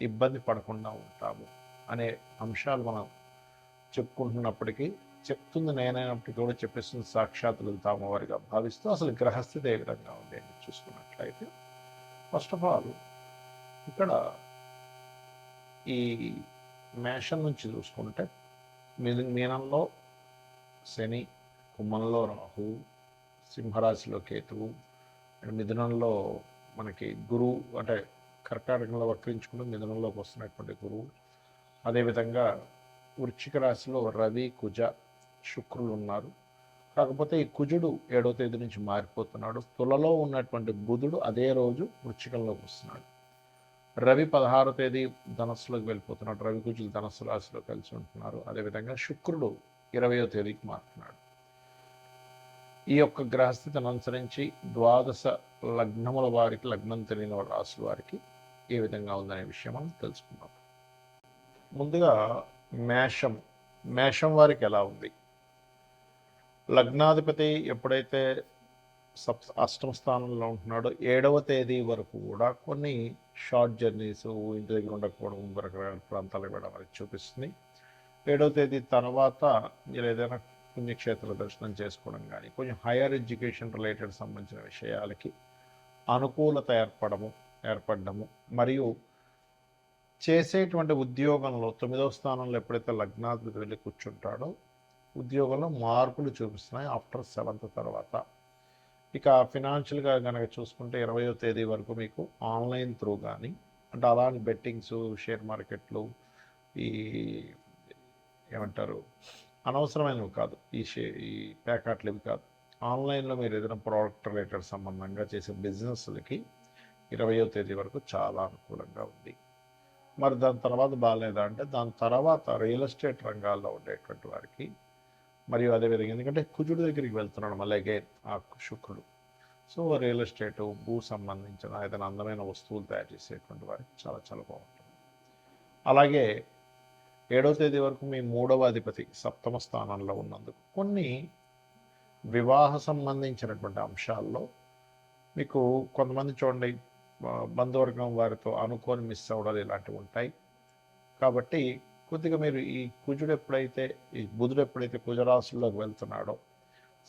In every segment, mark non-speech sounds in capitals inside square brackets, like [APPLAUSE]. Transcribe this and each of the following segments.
ఇబ్బంది పడకుండా ఉంటాము అనే అంశాలు మనం చెప్పుకుంటున్నప్పటికీ చెప్తుంది నేనైనప్పటికీ కూడా చెప్పేస్తుంది సాక్షాత్తులు తామవారిగా భావిస్తూ అసలు గ్రహస్థితి ఏ విధంగా ఉంది అని చూసుకున్నట్లయితే ఫస్ట్ ఆఫ్ ఆల్ ఇక్కడ ఈ మేషం నుంచి చూసుకుంటే మిథు మీనంలో శని కుంభంలో రాహు సింహరాశిలో కేతువు అండ్ మిథునంలో మనకి గురువు అంటే కర్కాటకంలో వక్రించుకుంటూ మిథునంలోకి వస్తున్నటువంటి గురువు అదేవిధంగా వృశ్చిక రాశిలో రవి కుజ శుక్రులు ఉన్నారు. కాకపోతే ఈ కుజుడు ఏడో తేదీ నుంచి మారిపోతున్నాడు. తులలో ఉన్నటువంటి బుధుడు అదే రోజు వృశ్చికంలోకి వస్తున్నాడు. రవి పదహారో తేదీ ధనస్సులోకి వెళ్ళిపోతున్నాడు. రవి కుజులు ధనస్సు రాశిలో కలిసి ఉంటున్నారు. అదేవిధంగా శుక్రుడు ఇరవయో తేదీకి మారుతున్నాడు. ఈ యొక్క గ్రహస్థితిని అనుసరించి ద్వాదశ లగ్నముల వారికి లగ్నం తెలియని రాశుల వారికి ఏ విధంగా ఉందనే విషయం మనం తెలుసుకుందాం. ముందుగా మేషం. మేషం వారికి ఎలా ఉంది? లగ్నాధిపతి ఎప్పుడైతే సప్ అష్టమ స్థానంలో ఉంటున్నాడో ఏడవ తేదీ వరకు కూడా కొన్ని షార్ట్ జర్నీస్ ఇంటి దగ్గర ఉండకపోవడం రకరకాల ప్రాంతాలకు వెళ్ళడం అనేది చూపిస్తుంది. ఏడవ తేదీ తర్వాత మీరు ఏదైనా పుణ్యక్షేత్ర దర్శనం చేసుకోవడం కానీ కొంచెం హైయర్ ఎడ్యుకేషన్ రిలేటెడ్ సంబంధించిన విషయాలకి అనుకూలత ఏర్పడము ఏర్పడము మరియు చేసేటువంటి ఉద్యోగంలో తొమ్మిదవ స్థానంలో ఎప్పుడైతే లగ్నాధిపతి వెళ్ళి కూర్చుంటాడో ఉద్యోగంలో మార్పులు చూపిస్తున్నాయి ఆఫ్టర్ సెవెంత్ తర్వాత. ఇక ఫినాన్షియల్గా కనుక చూసుకుంటే ఇరవయో తేదీ వరకు మీకు ఆన్లైన్ త్రూ కానీ అంటే అలాంటి బెట్టింగ్స్ షేర్ మార్కెట్లు ఈ ఏమంటారు అనవసరమైనవి కాదు. ఈ షే ఈ ప్యాకాట్లు ఇవి కాదు. ఆన్లైన్లో మీరు ఏదైనా ప్రోడక్ట్ రిలేటెడ్ సంబంధంగా చేసే బిజినెస్లకి ఇరవయో తేదీ వరకు చాలా అనుకూలంగా ఉంది. మరి దాని తర్వాత బాగాలేదా అంటే దాని తర్వాత రియల్ ఎస్టేట్ రంగాల్లో ఉండేటువంటి వారికి మరియు అదేవిధంగా ఎందుకంటే కుజుడు దగ్గరికి వెళ్తున్నాడు మళ్ళీ అగైన్ ఆ శుక్రుడు. సో రియల్ ఎస్టేట్ భూ సంబంధించిన ఏదైనా అందమైన వస్తువులు తయారు చేసేటువంటి వారికి చాలా చాలా బాగుంటుంది. అలాగే ఏడవ తేదీ వరకు మీ మూడవ అధిపతి సప్తమ స్థానంలో ఉన్నందుకు కొన్ని వివాహ సంబంధించినటువంటి అంశాల్లో మీకు కొంతమంది చూడండి బంధువర్గం వారితో అనుకోని మిస్ అవ్వడాలు ఇలాంటివి ఉంటాయి. కాబట్టి కొద్దిగా మీరు ఈ కుజుడు ఎప్పుడైతే ఈ బుధుడు ఎప్పుడైతే కుజరాశుల్లోకి వెళ్తున్నాడో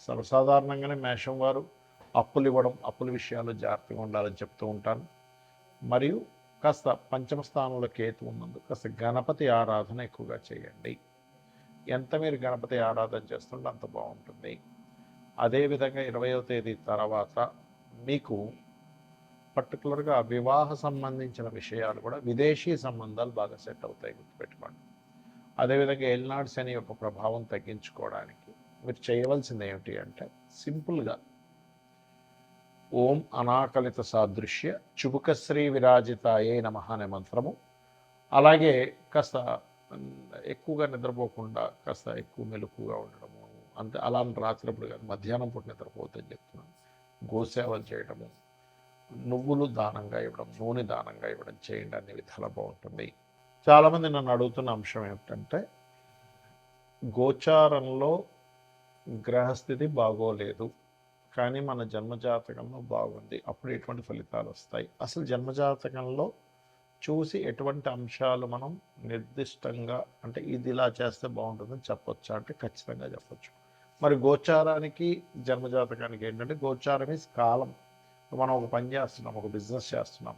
సర్వసాధారణంగానే మేషం వారు అప్పులు ఇవ్వడం అప్పుల విషయాల్లో జాగ్రత్తగా ఉండాలని చెప్తూ ఉంటాను. మరియు కాస్త పంచమ స్థానంలో కేతు ఉన్నందుకు కాస్త గణపతి ఆరాధన ఎక్కువగా చేయండి. ఎంత మీరు గణపతి ఆరాధన చేస్తుంటే అంత బాగుంటుంది. అదేవిధంగా ఇరవయో తేదీ తర్వాత మీకు పర్టికులర్గా వివాహ సంబంధించిన విషయాలు కూడా విదేశీ సంబంధాలు బాగా సెట్ అవుతాయి గుర్తుపెట్టుకోండి. అదేవిధంగా ఎల్నాడు శని యొక్క ప్రభావం తగ్గించుకోవడానికి మీరు చేయవలసింది ఏమిటి అంటే సింపుల్గా ఓం అనాకలిత సాదృశ్య చుబుకశ్రీ విరాజితాయే నమ అనే మంత్రము. అలాగే కాస్త ఎక్కువగా నిద్రపోకుండా కాస్త ఎక్కువ మెలకుగా ఉండడము అంతే. అలా రాత్రిప్పుడు కాదు మధ్యాహ్నం పూట నిద్రపోవద్దని చెప్తున్నాను. గోసేవలు చేయడము నువ్వులు దానంగా ఇవ్వడం నూనె దానంగా ఇవ్వడం చేయండి అన్ని విధాలు బాగుంటుంది. చాలామంది నన్ను అడుగుతున్న అంశం ఏమిటంటే గోచారంలో గ్రహస్థితి బాగోలేదు కానీ మన జన్మజాతకంలో బాగుంది. అప్పుడు ఎటువంటి ఫలితాలు వస్తాయి? అసలు జన్మజాతకంలో చూసి ఎటువంటి అంశాలు మనం నిర్దిష్టంగా అంటే ఇది ఇలా చేస్తే బాగుంటుందని చెప్పొచ్చా? అంటే ఖచ్చితంగా చెప్పొచ్చు. మరి గోచారానికి జన్మజాతకానికి ఏంటంటే గోచారం ఈజ్ కాలం. మనం ఒక పని చేస్తున్నాం ఒక బిజినెస్ చేస్తున్నాం.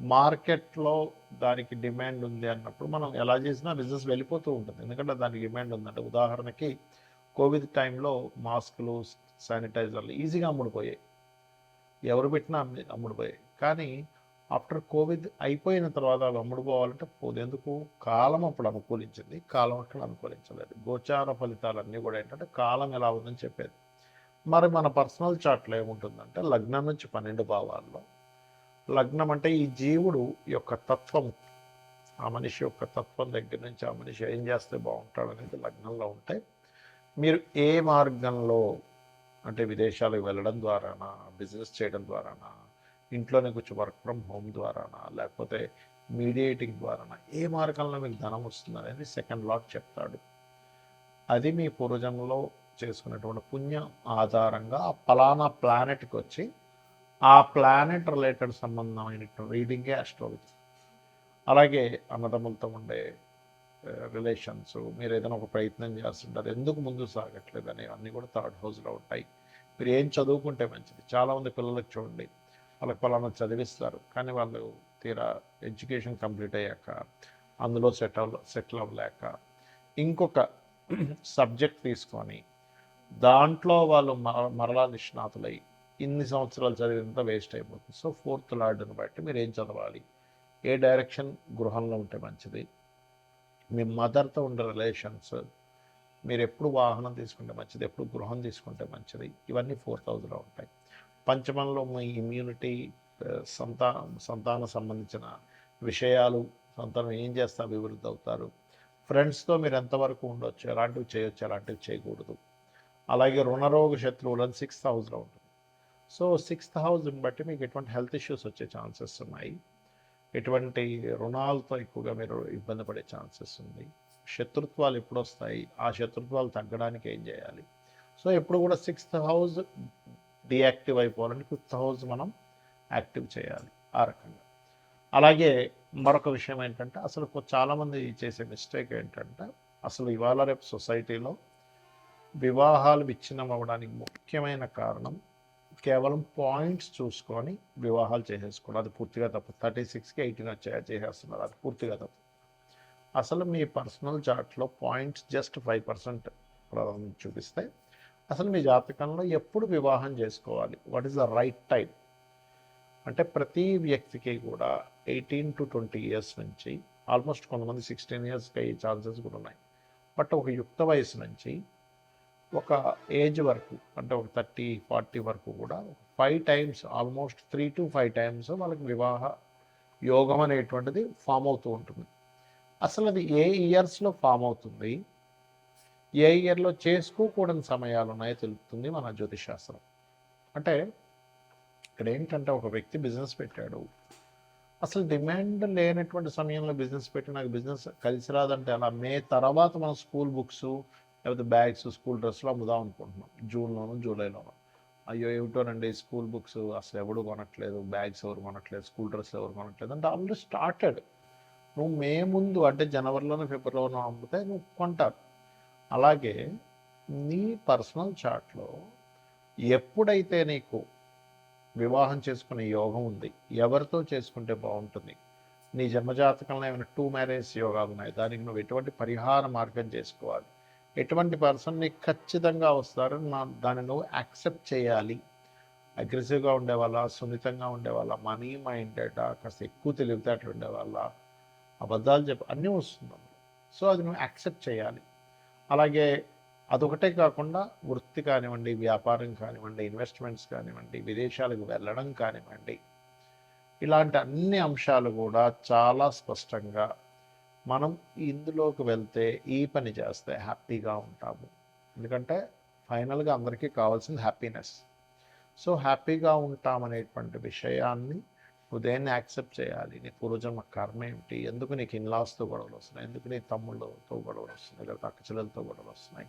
మార్కెట్లో దానికి డిమాండ్ ఉంది అన్నప్పుడు మనం ఎలా చేసినా బిజినెస్ వెళ్ళిపోతూ ఉంటుంది. ఎందుకంటే దానికి డిమాండ్ ఉందంటే ఉదాహరణకి కోవిడ్ టైంలో మాస్కులు శానిటైజర్లు ఈజీగా అమ్ముడుపోయాయి. ఎవరు పెట్టినా అమ్మి అమ్ముడుపోయాయి. కానీ ఆఫ్టర్ కోవిడ్ అయిపోయిన తర్వాత అవి అమ్ముడుపోవాలంటే పోదు ఎందుకు కాలం అప్పుడు అనుకూలించింది కాలం అక్కడ అనుకూలించలేదు. గోచార ఫలితాలన్నీ కూడా ఏంటంటే కాలం ఎలా ఉందని చెప్పేది. మరి మన పర్సనల్ చార్ట్లో ఏముంటుందంటే లగ్నం నుంచి పన్నెండు భావాల్లో. లగ్నం అంటే ఈ జీవుడు యొక్క తత్వం ఆ మనిషి యొక్క తత్వం దగ్గర నుంచి ఆ మనిషి ఏం చేస్తే బాగుంటాడు అనేది లగ్నంలో ఉంటే మీరు ఏ మార్గంలో అంటే విదేశాలకు వెళ్ళడం ద్వారానా బిజినెస్ చేయడం ద్వారానా ఇంట్లోనే కూర్చో వర్క్ ఫ్రమ్ హోమ్ ద్వారానా లేకపోతే మీడియేటింగ్ ద్వారానా ఏ మార్గంలో మీకు ధనం వస్తుంది అనేది సెకండ్ లాట్ చెప్తాడు. అది మీ పూర్వజన్మలో చేసుకున్నటువంటి పుణ్యం ఆధారంగా ఆ పలానా ప్లానెట్కి వచ్చి ఆ ప్లానెట్ రిలేటెడ్ సంబంధమైనటువంటి రీడింగే అస్ట్రాలజీ అలాగే అన్నదమ్ములతో ఉండే రిలేషన్స్ మీరు ఏదైనా ఒక ప్రయత్నం చేస్తుంటారు ఎందుకు ముందు సాగట్లేదు అనేవి అన్నీ కూడా థర్డ్ హౌస్లో ఉంటాయి. మీరు ఏం చదువుకుంటే మంచిది. చాలామంది పిల్లలకు చూడండి వాళ్ళకి పలానా చదివిస్తారు కానీ వాళ్ళు తీరా ఎడ్యుకేషన్ కంప్లీట్ అయ్యాక అందులో సెటిల్ సెటిల్ అవ్వలేక ఇంకొక [CLEARS THROAT] సబ్జెక్ట్ తీసుకొని దాంట్లో వాళ్ళు మర మరలా నిష్ణాతులై ఇన్ని సంవత్సరాలు చదివినంత వేస్ట్ అయిపోతుంది. సో ఫోర్త్ లార్డ్ని బట్టి మీరు ఏం చదవాలి? ఏ డైరెక్షన్? గృహంలో ఉంటే మంచిది. మీ మదర్తో ఉండే రిలేషన్స్ మీరు ఎప్పుడు వాహనం తీసుకుంటే మంచిది ఎప్పుడు గృహం తీసుకుంటే మంచిది ఇవన్నీ ఫోర్త్ థౌజండ్లో ఉంటాయి. పంచమంలో మీ ఇమ్యూనిటీ సంతా సంతానం సంబంధించిన విషయాలు సంతానం ఏం చేస్తే అభివృద్ధి అవుతారు? ఫ్రెండ్స్తో మీరు ఎంతవరకు ఉండొచ్చు? ఎలాంటివి చేయొచ్చు? ఎలాంటివి చేయకూడదు? అలాగే రుణరోగ శత్రువులను సిక్స్త్ హౌస్లో ఉంటుంది. సో సిక్స్త్ హౌస్ని బట్టి మీకు ఎటువంటి హెల్త్ ఇష్యూస్ వచ్చే ఛాన్సెస్ ఉన్నాయి. ఎటువంటి రుణాలతో ఎక్కువగా మీరు ఇబ్బంది పడే ఛాన్సెస్ ఉంది. శత్రుత్వాలు ఎప్పుడు వస్తాయి? ఆ శత్రుత్వాలు తగ్గడానికి ఏం చేయాలి? సో ఎప్పుడు కూడా సిక్స్త్ హౌస్ డియాక్టివ్ అయిపోవాలంటే ఫిఫ్త్ హౌస్ మనం యాక్టివ్ చేయాలి ఆ రకంగా. అలాగే మరొక విషయం ఏంటంటే అసలు చాలామంది చేసే మిస్టేక్ ఏంటంటే అసలు ఇవాళ రేపు సొసైటీలో వివాహాలు విచ్ఛిన్నం అవ్వడానికి ముఖ్యమైన కారణం కేవలం పాయింట్స్ చూసుకొని వివాహాలు చేసేసుకోవడం. అది పూర్తిగా తప్పు. థర్టీ సిక్స్కి ఎయిటీన్ వచ్చాయా. చేసేస్తున్నారు. అది పూర్తిగా తప్పు. అసలు మీ పర్సనల్ చార్ట్లో పాయింట్స్ జస్ట్ ఫైవ్ పర్సెంట్ చూపిస్తే అసలు మీ జాతకంలో ఎప్పుడు వివాహం చేసుకోవాలి? What is the right time? అంటే ప్రతి వ్యక్తికి కూడా ఎయిటీన్ టు ట్వంటీ ఇయర్స్ నుంచి ఆల్మోస్ట్ కొంతమంది సిక్స్టీన్ ఇయర్స్కి అయ్యే ఛాన్సెస్ కూడా ఉన్నాయి. బట్ ఒక యుక్త వయసు నుంచి ఒక ఏజ్ వరకు అంటే ఒక థర్టీ ఫార్టీ వరకు కూడా five times almost three to five times వాళ్ళకి వివాహ యోగం అనేటువంటిది ఫామ్ అవుతూ ఉంటుంది. అసలు అది ఏ ఇయర్స్లో ఫామ్ అవుతుంది? ఏ ఇయర్లో చేసుకోకూడని సమయాలు ఉన్నాయో తెలుపుతుంది మన జ్యోతిశాస్త్రం అంటే ఇక్కడ ఏంటంటే ఒక వ్యక్తి బిజినెస్ పెట్టాడు. అసలు డిమాండ్ లేనటువంటి సమయంలో బిజినెస్ పెట్టి నాకు బిజినెస్ కలిసి రాదంటే అలా మే తర్వాత మన స్కూల్ బుక్స్ లేకపోతే బ్యాగ్స్ స్కూల్ డ్రెస్సులు అమ్ముదాం అనుకుంటున్నాం. జూన్లోను జూలైలోను. అయ్యో ఏమిటోనండి స్కూల్ బుక్స్ అసలు ఎవడు కొనట్లేదు. బ్యాగ్స్ ఎవరు కొనట్లేదు. స్కూల్ డ్రెస్ ఎవరు కొనట్లేదు. అంటే ఆల్రెడీ స్టార్టెడ్. నువ్వు మే ముందు అంటే జనవరిలోనూ ఫిబ్రవరిలోనూ అమ్మితే నువ్వు కొంటారు. అలాగే నీ పర్సనల్ చార్ట్లో ఎప్పుడైతే నీకు వివాహం చేసుకునే యోగం ఉంది ఎవరితో చేసుకుంటే బాగుంటుంది? నీ జన్మజాతకంలో ఏమైనా టూ మ్యారేజ్ యోగాలు ఉన్నాయి? దానికి నువ్వు ఎటువంటి పరిహార మార్గం చేసుకోవాలి? ఎటువంటి పర్సన్ నీకు ఖచ్చితంగా వస్తారు. నా దాన్ని నువ్వు యాక్సెప్ట్ చేయాలి. అగ్రెసివ్గా ఉండేవాళ్ళ సున్నితంగా ఉండేవాళ్ళ మనీ మైండెడ్ కాస్త ఎక్కువ తెలివితేటలు ఉండేవాళ్ళ అబద్ధాలు చెప్ప అన్నీ వస్తుంది సో అది నువ్వు యాక్సెప్ట్ చేయాలి. అలాగే అదొకటే కాకుండా వృత్తి కానివ్వండి వ్యాపారం కానివ్వండి ఇన్వెస్ట్మెంట్స్ కానివ్వండి విదేశాలకు వెళ్ళడం కానివ్వండి ఇలాంటి అన్ని అంశాలు కూడా చాలా స్పష్టంగా మనం ఇందులోకి వెళ్తే ఈ పని చేస్తే హ్యాపీగా ఉంటాము. ఎందుకంటే ఫైనల్గా అందరికీ కావాల్సింది హ్యాపీనెస్. సో హ్యాపీగా ఉంటామనేటువంటి విషయాన్ని నువ్వు యాక్సెప్ట్ చేయాలి. నీ పూర్వజన్మ కర్మ ఏమిటి? ఎందుకు నీకు ఇన్లాస్తో గొడవలు వస్తున్నాయి? ఎందుకు నీ తమ్ముళ్ళతో గొడవలు వస్తున్నాయి? లేకపోతే అక్క చెల్లెలతో గొడవలు వస్తున్నాయి?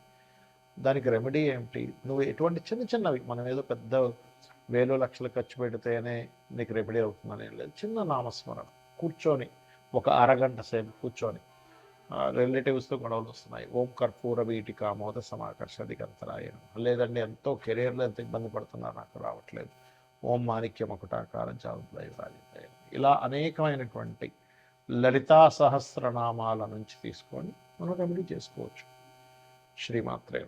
దానికి రెమెడీ ఏమిటి? నువ్వు ఎటువంటి చిన్న చిన్నవి మనం ఏదో పెద్ద వేలు లక్షలు ఖర్చు పెడితేనే నీకు రెమెడీ అవుతుందని లేదు. చిన్న నామస్మరణ. కూర్చొని ఒక అరగంట సేపు కూర్చొని రిలేటివ్స్తో గొడవలు వస్తున్నాయి. ఓం కర్పూర వీటి కామోద సమాకర్ష దిగంతరాయనం లేదండి ఎంతో కెరీర్లో ఎంత ఇబ్బంది పడుతున్నారు నాకు రావట్లేదు. ఓం మాణిక్యం ఒకటాకారం జాగ్రత్త ఇలా అనేకమైనటువంటి లలితా సహస్రనామాల నుంచి తీసుకొని మనం రెమెడీ చేసుకోవచ్చు. శ్రీమాత్రే